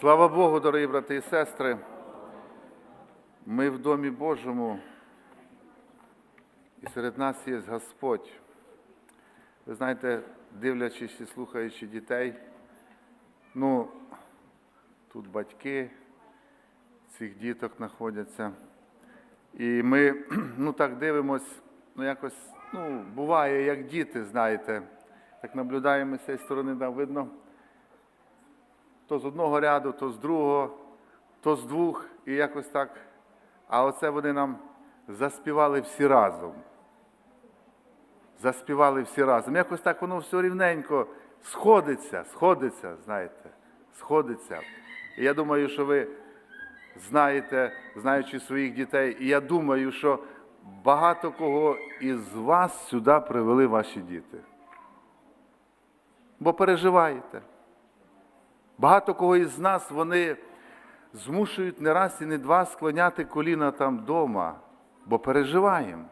Слава Богу, дорогі брати і сестри. Ми в Домі Божому, і серед нас є Господь. Ви знаєте, дивлячись і слухаючи дітей, ну, тут батьки цих діток знаходяться. І ми ну, так дивимось, ну якось, ну, буває, як діти, знаєте, так наблюдаємо з цієї сторони, да, видно то з одного ряду, то з другого, то з двох, і якось так. А оце вони нам заспівали всі разом. Заспівали всі разом. Якось так воно все рівненько сходиться, сходиться, знаєте, сходиться. І я думаю, що ви знаєте, знаючи своїх дітей, і я думаю, що багато кого із вас сюди привели ваші діти. Бо переживаєте. Багато кого із нас вони змушують не раз і не два склоняти коліна там вдома, бо переживаємо,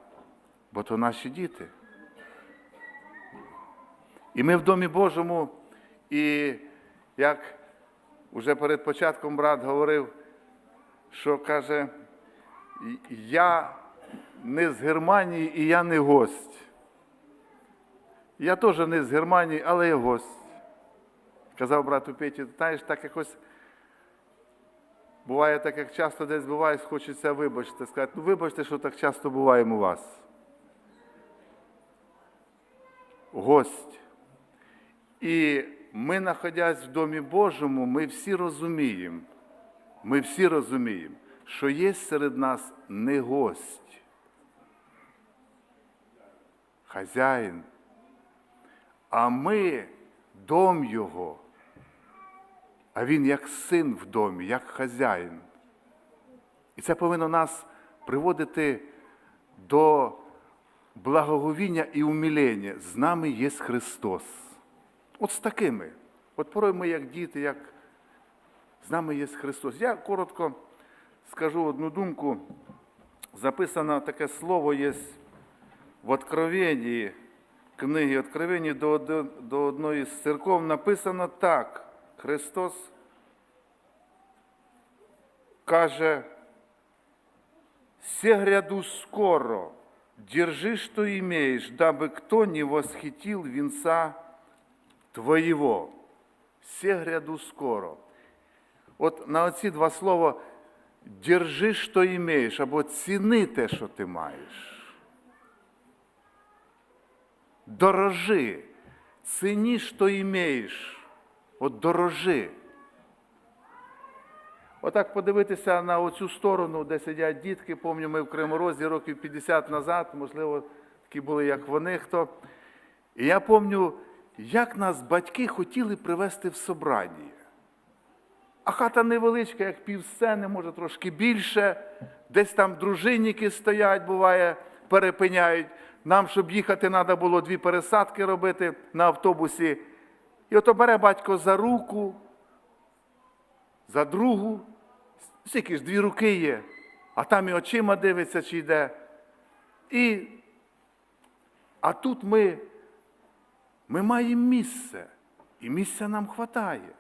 бо то наші діти. І ми в Домі Божому, і як уже перед початком брат говорив, що каже, я не з Германії і я не гость. Я теж не з Германії, але я гость. Казав брату Петі, знаєш, так якось буває так, як часто десь буває, хочеться вибачити, сказати, ну вибачте, що так часто буваємо у вас. Гость. І ми, знаходясь в Домі Божому, ми всі розуміємо, ми всі розуміємо, що є серед нас не гость, хазяїн, а ми дом Його. А він як син в домі, як хазяїн. І це повинно нас приводити до благоговіння і умилення. З нами є Христос. От з такими. От порой ми, як діти, як з нами є Христос. Я коротко скажу одну думку. Записано таке слово є в Откровенні, книги Откровенні до, до, до одної з церков написано так. Христос каже, «Се гряду скоро, держи, что имеешь, дабы кто не восхитил венца твоего». «Се гряду скоро». От на оці два слова «держи, що імеєш» або ціни те, що ти маєш. Дорожи, ціні, що імеєш. От дорожи. Отак подивитися на оцю сторону, де сидять дітки. Пам'ятаю, ми в Криморозі років 50 назад, можливо, такі були, як вони хто. І я пам'ятаю, як нас батьки хотіли привезти в собрання. А хата невеличка, як півсцени, може трошки більше. Десь там дружинники стоять, буває, перепиняють. Нам, щоб їхати, треба було дві пересадки робити на автобусі. І ото бере батько за руку, за другу, скільки ж дві руки є, а там і очима дивиться, чи йде. І, А тут ми, ми маємо місце, і місця нам вистачає.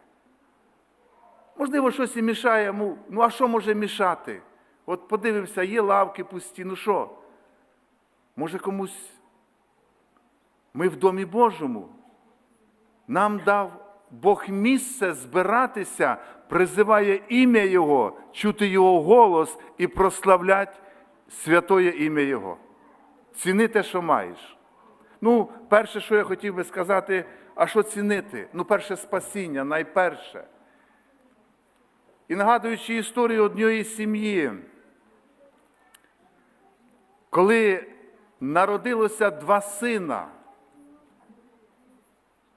Можливо, щось і мішає, ну, а що може мішати? От подивимося, є лавки пусті, ну що? Може комусь ми в Домі Божому. Нам дав Бог місце збиратися, призиває ім'я Його, чути Його голос і прославлять святоє ім'я Його. Ціни те, що маєш. Ну, перше, що я хотів би сказати, а що цінити? Ну, перше спасіння, найперше. І нагадуючи історію однієї сім'ї, коли народилося два сина.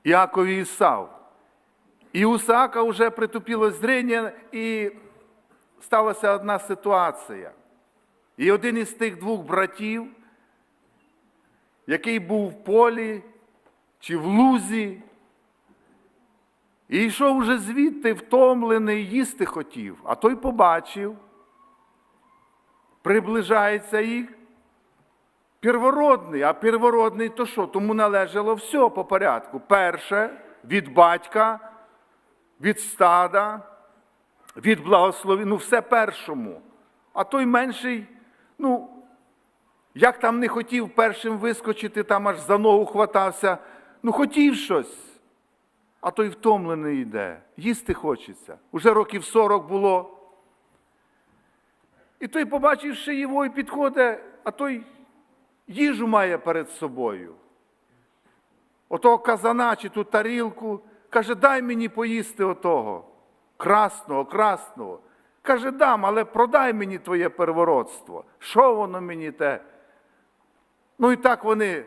Іаков і Ісав. І у Саака вже притупило зріння, і сталася одна ситуація. І один із тих двох братів, який був в полі чи в лузі, і йшов уже звідти втомлений, їсти хотів, а той побачив, приближається їх. Первородний, а первородний то що? Тому належало все по порядку. Перше від батька, від стада, від благослові, ну все першому. А той менший, ну, як там не хотів першим вискочити, там аж за ногу хватався, ну хотів щось. А той втомлений йде, їсти хочеться. Уже років 40 було. І той, побачивши його, і підходить, а той їжу має перед собою. Отого казана чи ту тарілку, каже, дай мені поїсти отого. Красного, красного. Каже, дам, але продай мені твоє первородство. Що воно мені те? Ну і так вони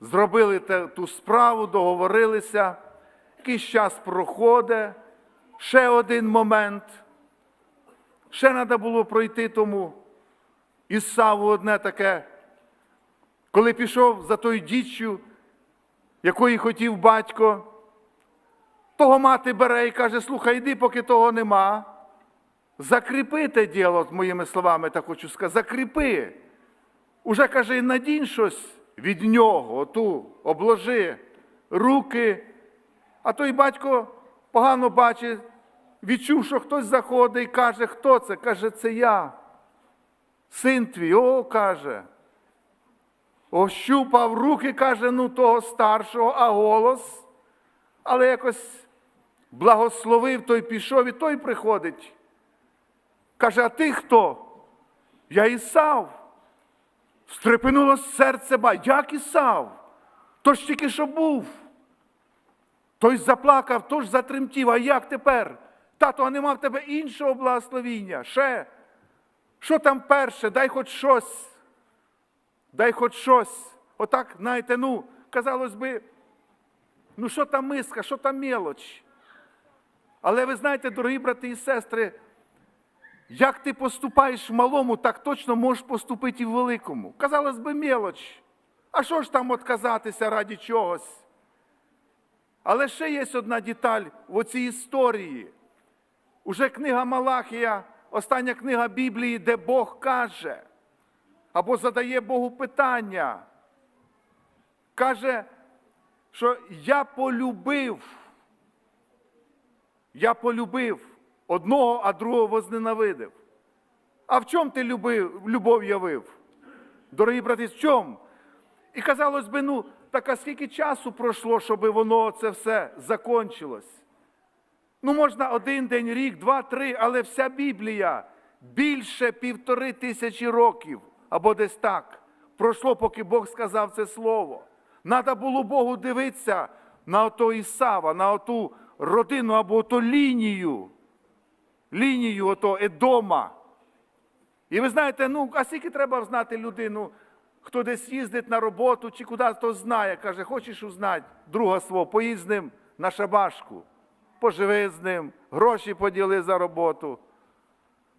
зробили ту справу, договорилися. Якийсь час проходить, ще один момент. Ще треба було пройти тому Ісаву одне таке, коли пішов за тою діччю, якої хотів батько, того мати бере і каже, слухай, йди, поки того нема. Закріпи те діло, моїми словами так хочу сказати, закріпи. Уже каже, і надінь щось від нього, оту, обложи руки. А той батько погано бачить, відчув, що хтось заходить і каже, хто це? Каже, це я. Син твій, о, каже. Ощупав руки, каже, ну того старшого, а голос. Але якось благословив, той пішов, і той приходить. Каже, а ти хто? Я Ісав. Стрепенуло серце ба. Як Ісав? То ж тільки що був. Той заплакав, той ж затремтів. А як тепер? Тато, а нема в тебе іншого благословіння? Ще? Що там перше? Дай хоч щось. Дай хоч щось. Отак, знаєте, ну, казалось би, ну що там миска, що там мелоч? Але ви знаєте, дорогі брати і сестри, як ти поступаєш в малому, так точно можеш поступити і в великому. Казалось би, мелоч. А що ж там отказатися раді чогось? Але ще є одна деталь в цій історії. Уже книга Малахія, остання книга Біблії, де Бог каже, або задає Богу питання. Каже, що я полюбив, я полюбив одного, а другого возненавидив. А в чому ти любив, любов явив? Дорогі брати, в чому? І казалось би, ну, так а скільки часу пройшло, щоб воно це все закончилось? Ну, можна один день, рік, два, три, але вся Біблія більше півтори тисячі років, або десь так, пройшло, поки Бог сказав це слово. Надо було Богу дивитися на ото Ісава, на оту родину або оту лінію, лінію ото Едома. І ви знаєте, ну, а скільки треба знати людину, хто десь їздить на роботу чи куди то знає, каже, хочеш узнати друга свого, поїдь з ним на шабашку, поживи з ним, гроші поділи за роботу.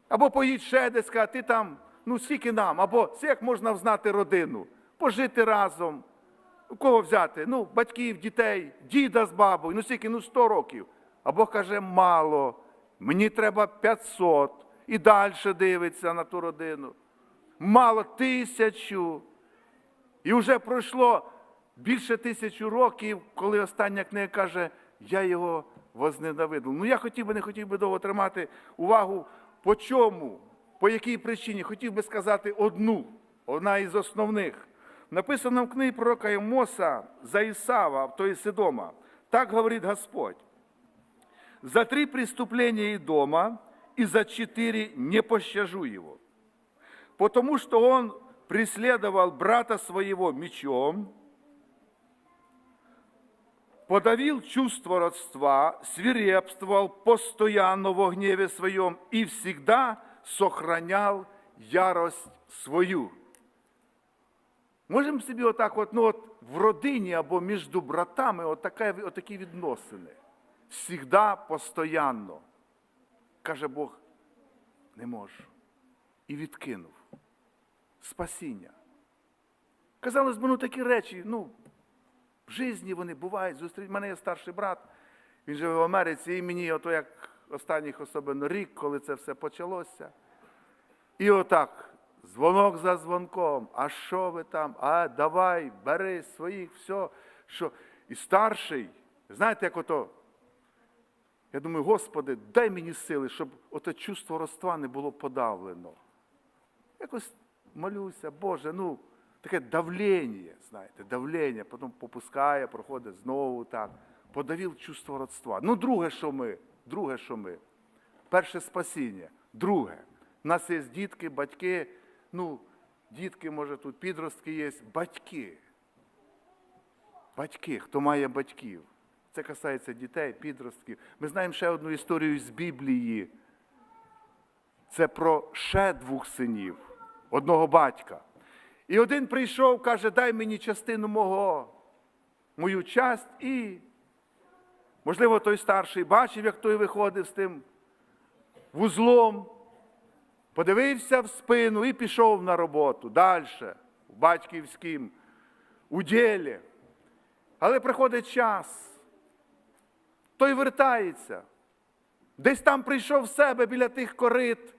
Або поїдь ще десь, каже, ти там, ну скільки нам, або як можна взнати родину, пожити разом. У кого взяти? Ну, батьків, дітей, діда з бабою, ну скільки, ну 100 років. Або каже, мало, мені треба 500 і далі дивиться на ту родину. Мало тисячу. І вже пройшло більше тисячу років, коли остання книга каже, я його возненавидив. Ну я хотів би, не хотів би довго тримати увагу, по чому, по якій причині. Хотів би сказати одну, одна із основних. Написано в книгі пророка Ємоса за Исава, то есть Сидома. Так говорит Господь. За три преступления Идома и за четыре не пощажу его. Потому что он преследовал брата своего мечом, подавил чувство родства, свирепствовал постоянно во гневе своем и всегда сохранял ярость свою. Можемо собі отак, от, ну, от в родині або між братами отаке, отакі відносини. Всігда, постоянно. Каже Бог, не можу. І відкинув. Спасіння. Казалось би, ну такі речі, ну, в житті вони бувають. Зустріч. Мене є старший брат, він живе в Америці, і мені, ото як останніх особливо рік, коли це все почалося. І отак, дзвонок за дзвонком, а що ви там? А давай, бери своїх, все. Що? І старший, знаєте, як ото, Я думаю, Господи, дай мені сили, щоб оте чувство родства не було подавлено. Якось молюся, Боже, ну, таке давлення, знаєте, давлення, потім попускає, проходить знову так. Подавив чувство родства. Ну, друге, що ми, друге, що ми. Перше спасіння. Друге. У нас є дітки, батьки, ну, дітки, може, тут підростки є, батьки. Батьки, хто має батьків. Це касається дітей, підростків. Ми знаємо ще одну історію з Біблії. Це про ще двох синів, одного батька. І один прийшов, каже, дай мені частину мого, мою часть і. Можливо, той старший бачив, як той виходив з тим вузлом, подивився в спину і пішов на роботу далі, в батьківським уділі. Але приходить час, той вертається. Десь там прийшов в себе біля тих корит,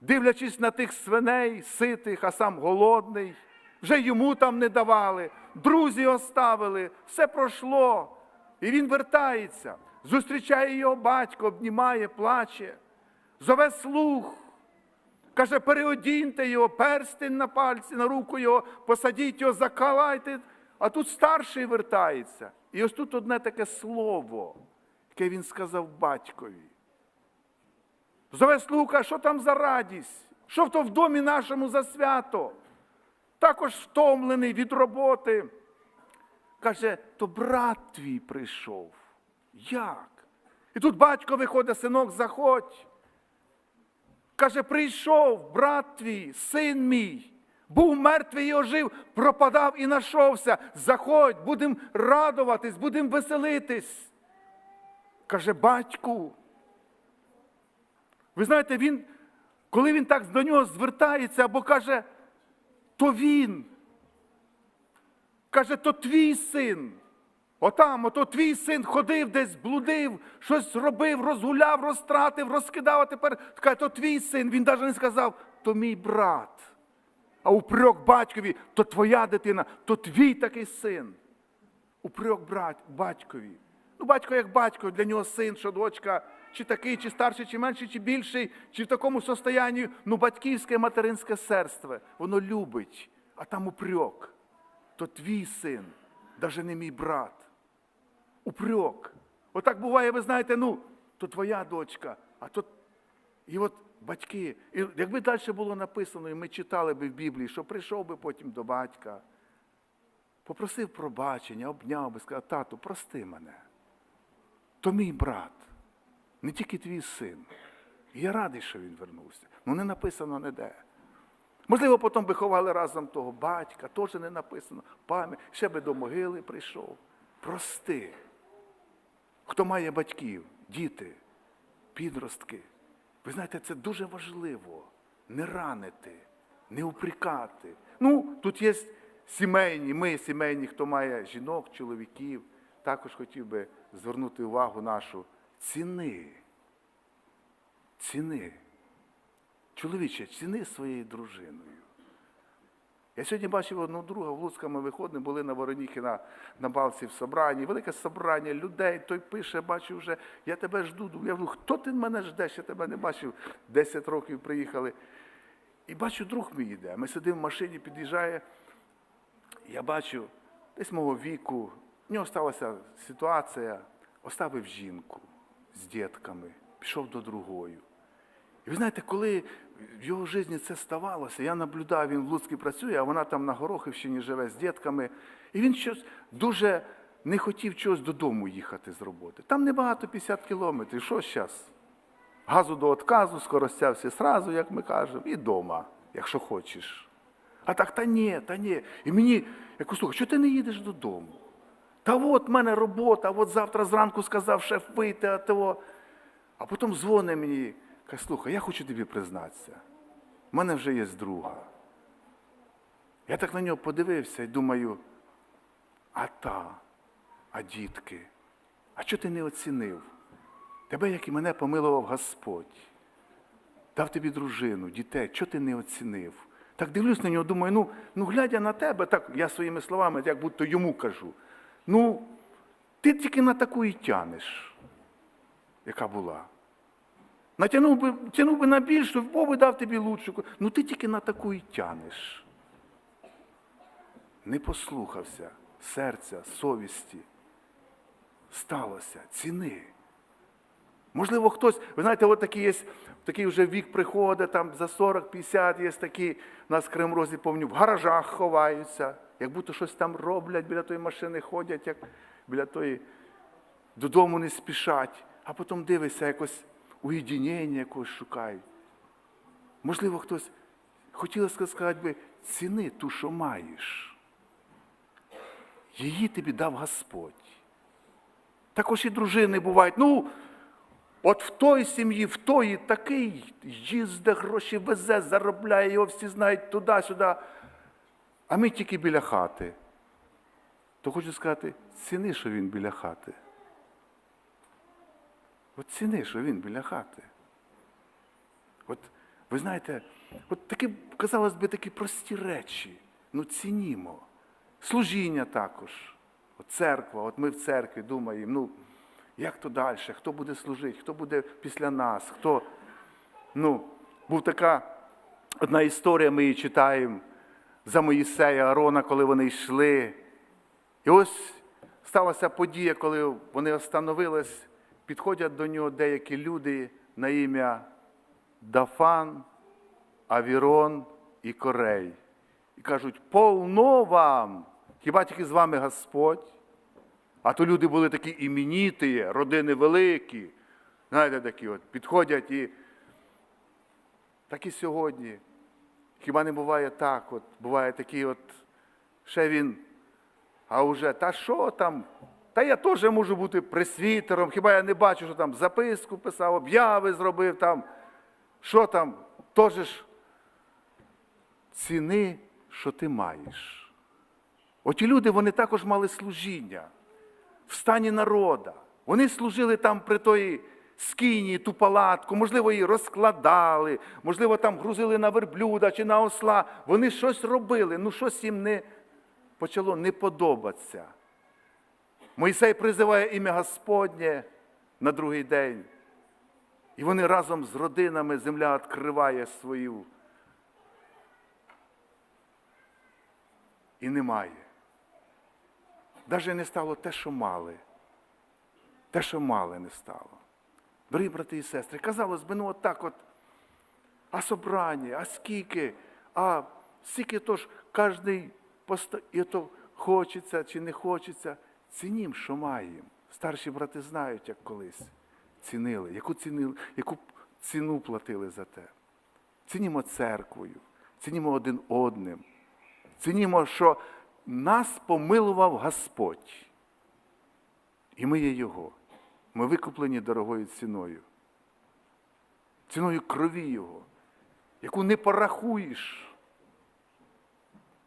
дивлячись на тих свиней, ситих, а сам голодний. Вже йому там не давали, друзі оставили, все пройшло. І він вертається, зустрічає його батько, обнімає, плаче, зове слух. Каже, переодіньте його, перстень на пальці, на руку його, посадіть його, закалайте. А тут старший вертається. І ось тут одне таке слово, яке він сказав батькові. Зове слуха, що там за радість? Що то в домі нашому за свято? Також втомлений від роботи. Каже, то брат твій прийшов. Як? І тут батько виходить, синок, заходь. Каже, прийшов брат твій, син мій, був мертвий і ожив, пропадав і нашовся. Заходь, будемо радуватись, будемо веселитись. Каже, батьку. Ви знаєте, він, коли він так до нього звертається або каже, то він. Каже, то твій син. Отам, ото твій син ходив десь, блудив, щось робив, розгуляв, розтратив, розкидав, а тепер каже, то твій син. Він навіть не сказав, то мій брат. А упрек батькові, то твоя дитина, то твій такий син. Упрек брат, батькові. Ну, батько як батько, для нього син, що дочка, чи такий, чи старший, чи менший, чи більший, чи в такому состоянні, ну, батьківське материнське серство, воно любить, а там упрек. То твій син, навіть не мій брат. Упрек. Отак буває, ви знаєте, ну, то твоя дочка, а то. І от батьки, і якби далі було написано, і ми читали би в Біблії, що прийшов би потім до батька, попросив пробачення, обняв би, сказав, тату, прости мене. То мій брат, не тільки твій син. І я радий, що він вернувся. Ну не написано ніде. Можливо, потім би ховали разом того батька, теж не написано. Пам'ять, ще би до могили прийшов. Прости. Хто має батьків, діти, підростки. Ви знаєте, це дуже важливо. Не ранити, не упрекати. Ну, тут є сімейні, ми сімейні, хто має жінок, чоловіків. Також хотів би звернути увагу нашу. Ціни. Ціни. Чоловіче, ціни своєю дружиною. Я сьогодні бачив одного друга, в Луцька ми виходимо, були на Вороніхи на, на балці в собранні, велике собрання людей, той пише, бачу вже, я тебе жду. Я говорю, хто ти мене ждеш? Я тебе не бачив. Десять років приїхали. І бачу, друг мій йде. Ми сидимо в машині, під'їжджає. Я бачу, десь мого віку, в нього сталася ситуація, оставив жінку з дітками, пішов до другої. І ви знаєте, коли в його житті це ставалося, я наблюдав, він в Луцькій працює, а вона там на Горохівщині живе з дітками. І він щось дуже не хотів чогось додому їхати з роботи. Там небагато 50 кілометрів. Що зараз? Газу до отказу, скоростя всі сразу, як ми кажемо, і вдома, якщо хочеш. А так, та ні, та ні. І мені, я кажу, слухай, що ти не їдеш додому? Та от в мене робота, от завтра зранку сказав шеф вийти, а того. А потім дзвонить мені, каже, слухай, я хочу тобі признатися. У мене вже є друга. Я так на нього подивився і думаю, а та, а дітки, а чого ти не оцінив? Тебе, як і мене, помилував Господь. Дав тобі дружину, дітей, чого ти не оцінив? Так дивлюсь на нього, думаю, ну, ну глядя на тебе, так я своїми словами, як будто йому кажу. Ну, ти тільки на таку і тянеш. яка була. Натягнув би, тягнув би на більшу, Бог би дав тобі лучшу. Ну ти тільки на таку і тянеш. Не послухався серця, совісті. Сталося, ціни. Можливо, хтось, ви знаєте, от такі є, такий вже вік приходить, там за 40-50 є такі, нас в Кримрозі, помню, в гаражах ховаються, як будто щось там роблять, біля тої машини ходять, як біля тої додому не спішать, а потім дивишся, якось уєдінення якогось шукають. Можливо, хтось хотілося сказати би, ціни ту, що маєш. Її тобі дав Господь. Також і дружини бувають. Ну, от в той сім'ї, в тої такий їздить, гроші везе, заробляє, його всі знають туди-сюди. А ми тільки біля хати. То хочу сказати, ціни, що він біля хати. От ціни, що він біля хати. От ви знаєте, от такі, казалось би, такі прості речі. Ну цінімо. Служіння також. От церква, от ми в церкві думаємо, ну, як то далі, хто буде служити, хто буде після нас, хто. Ну, був така одна історія, ми її читаємо за Моїсея Арона, коли вони йшли. І ось сталася подія, коли вони остановились, підходять до нього деякі люди на ім'я Дафан, Авірон і Корей. І кажуть, полно вам! Хіба тільки з вами Господь? А то люди були такі іменіті, родини великі. Знаєте, такі от підходять і так і сьогодні. Хіба не буває так? От, буває такі от, ще він, а вже, та що там? Та я теж можу бути пресвітером, хіба я не бачу, що там записку писав, обяви зробив там, що там, теж ж ціни, що ти маєш. Оті люди, вони також мали служіння в стані народа. Вони служили там при тої скині, ту палатку, можливо, її розкладали, можливо, там грузили на верблюда чи на осла. Вони щось робили, ну щось їм не почало не подобатися. Мойсей призиває ім'я Господнє на другий день. І вони разом з родинами земля відкриває свою. І немає. Навіть не стало те, що мали. Те, що мали, не стало. Дорогі брати і сестри, казалось би, ну отак от, а собрання, а скільки, а скільки то ж кожний поста... і то хочеться чи не хочеться. Цінім, що маємо. Старші брати знають, як колись цінили, яку, цінили, яку ціну платили за те. Цінімо церквою, цінімо один одним. Цінімо, що нас помилував Господь. І ми є Його. Ми викуплені дорогою ціною. Ціною крові Його, яку не порахуєш,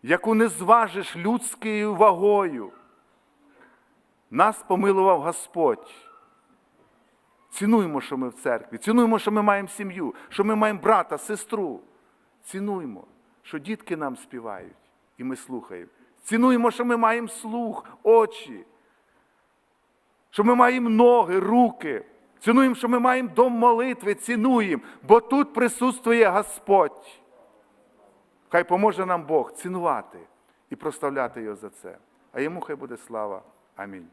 яку не зважиш людською вагою. Нас помилував Господь. Цінуємо, що ми в церкві, цінуємо, що ми маємо сім'ю, що ми маємо брата, сестру. Цінуємо, що дітки нам співають, і ми слухаємо. Цінуємо, що ми маємо слух, очі, що ми маємо ноги, руки. Цінуємо, що ми маємо дом молитви, цінуємо, бо тут присутствує Господь. Хай поможе нам Бог цінувати і проставляти його за це. А йому хай буде слава. Амінь.